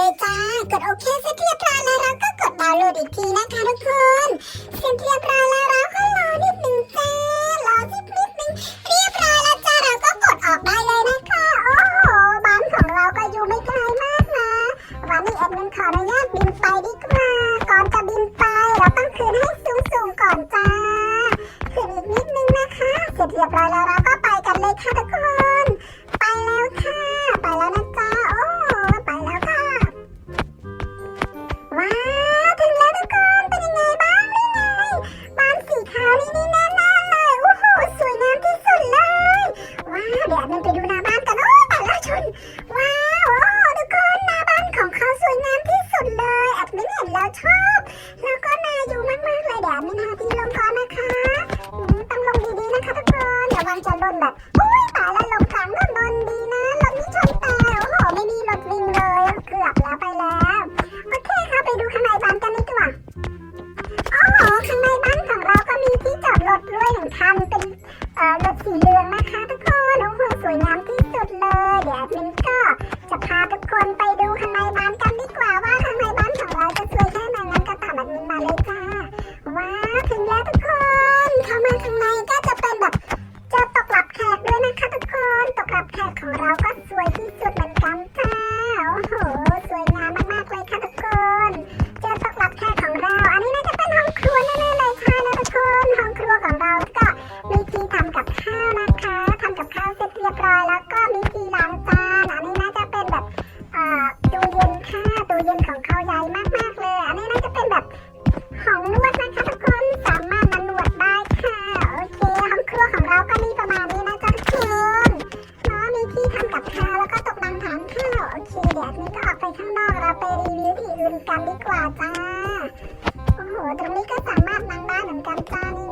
ลยจ้า กดโอเคเสร็จเรียบร้อยแล้วเราก็กดดาวน์โหลดอีกทีนะคะทุกคนเสร็จเรียบร้อยแล้วเราก็รอนิดนึงจ้ารอสักนิดนึงเรียบร้อยแล้วจ้าเราก็กดออกได้เลยนะคะโอ้โหบ้านของเราก็อยู่ไม่ไกลมากนะวันนี้แอดมินขออนุญาตบินไปดีกว่าก่อนจะบินไปเราต้องคืนให้สูงๆก่อนจ้าคืนอีกนิดนึงนะคะ เสร็จเรียบร้อยแล้วเราก็ไปกันเลยค่ะทุกคน แล้วก็นายอยู่มากๆเลยเดี๋ยวมินาตีลงก่อนนะคะต้องลงดีๆนะคะทุกคนระวันจะล่นแบบอุ้ยตายแล้วลงขลังก็บนดีนะรถนี่ชนแต่โอ้โหไม่มีรถวิ่งเลยเกือบแล้วไปแล้วโอเคค่ะไปดูข้างในบ้านกันดีกว่าโอ้โหข้างในบ้านของเราก็มีที่จอดรถด้วยหนึ่งคันเป็นเอ่อรถสีเหลืองนะ ที่ทำกับข้าวแล้วก็ตกบังถามข้าวโอเคเดี๋ยวนี้ก็ออกไปข้างนอกเราไปรีวิวที่อื่นกันดีกว่าจ้าโอ้โหตรงนี้ก็สามารถนั่งได้เหมือนกันจ้านี่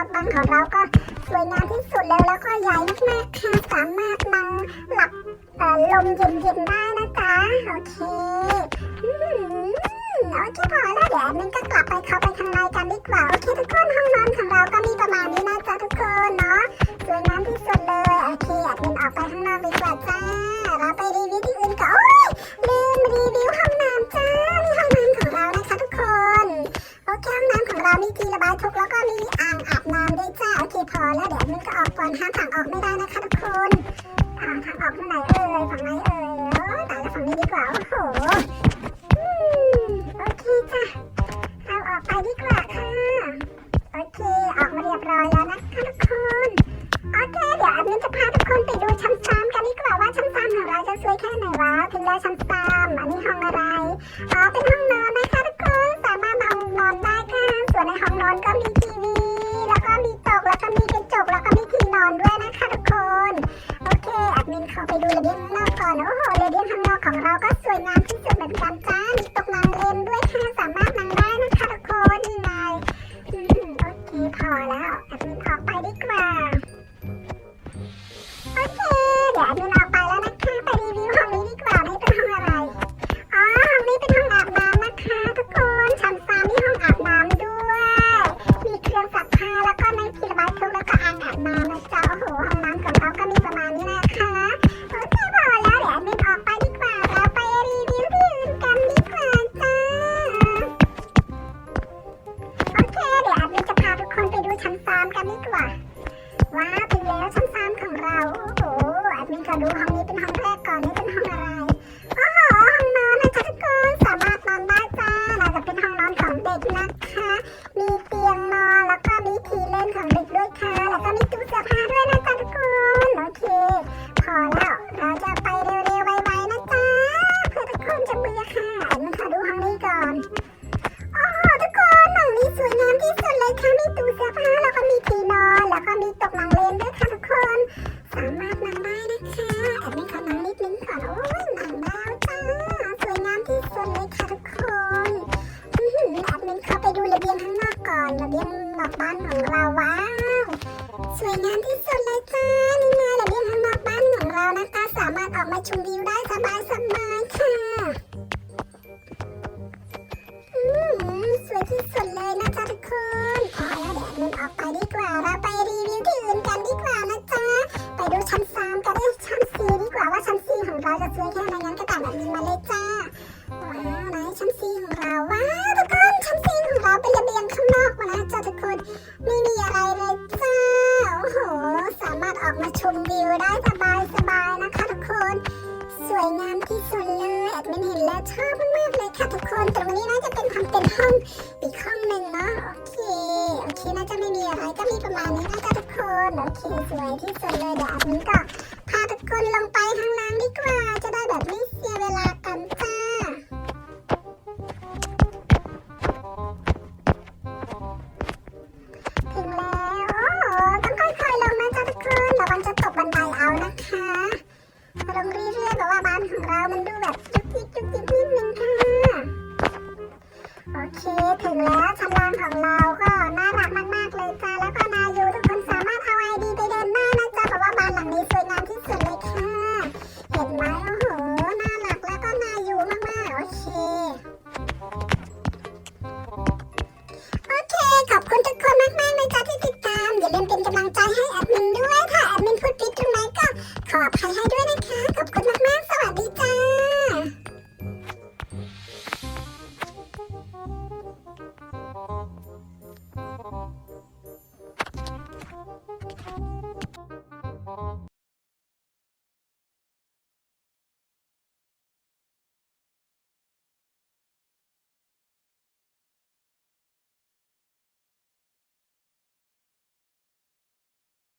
อดบังของเราก็สวยงามที่สุดแล้วแล้วก็ใหญ่มากๆค่ะสามารถบังหลับลมเย็นๆได้นะจ๊ะโอเคโอเคพอแล้วเดี๋ยวมันก็กลับไปเข้าไปข้างในกันดีกว่าโอเคทุกคนห้องนอนของเราก็มีประ ห้ามฝั่งออกไม่ได้นะคะทุกคนอ่าทงออกตรงไหนเอ่ยฝั่งไหนเอ่ยโอ้แต่ละฝั่งนี้ดีกว่า โอ้โหโอเคจ้ะเราออกไปดีกว่าค่ะ โอเค ออกมาเรียบร้อยแล้วนะคะทุกคน โอเค เดี๋ยวอันนี้จะพาทุกคนไปดูชั้นสามกันดีกว่าว่าชั้นสามของเราจะสวยแค่ไหนวะถึงแล้วชั้นสามอันนี้ห้องอะไร อ๋อ เป็นห้องนอน ข้างนอกของเราก็สวยงามที่สุดเหมือนกันจ้า ชมวิวได้สบายสบายค่ะอืมสวยที่สุดเลยนะจ๊ะทุกคนพอแล้วเดี๋ยวมันออกไปดีกว่า เราไปรีวิวที่อื่นกันดีกว่านะจ๊ะ ไปดูชั้นสามกันเลยชั้นสี่ดีกว่าว่าชั้นสี่ของเราจะสวยแค่ไหนงั้นก็ตามแบบนี้มาเลย สวยงที่สุดเลยแอดมินเห็นแล้วชอบมากๆเลยค่ะทุกคนตรงนี้น่าจะเป็นทำเป็นห้องอีกห้องหนึ่งเนาะโอเคโอเคน่าจะไม่มีอะไรก็มีประมาณนี้นะจ๊ะทุกคนโอเคสวยที่สุดเลยเดี๋ยวแอดมินก็พาทุกคนลงไปข้างล่างดีกว่าจะได้แบบไม่เสีย โอเคถึงแล้วชั้นล่างของเราก็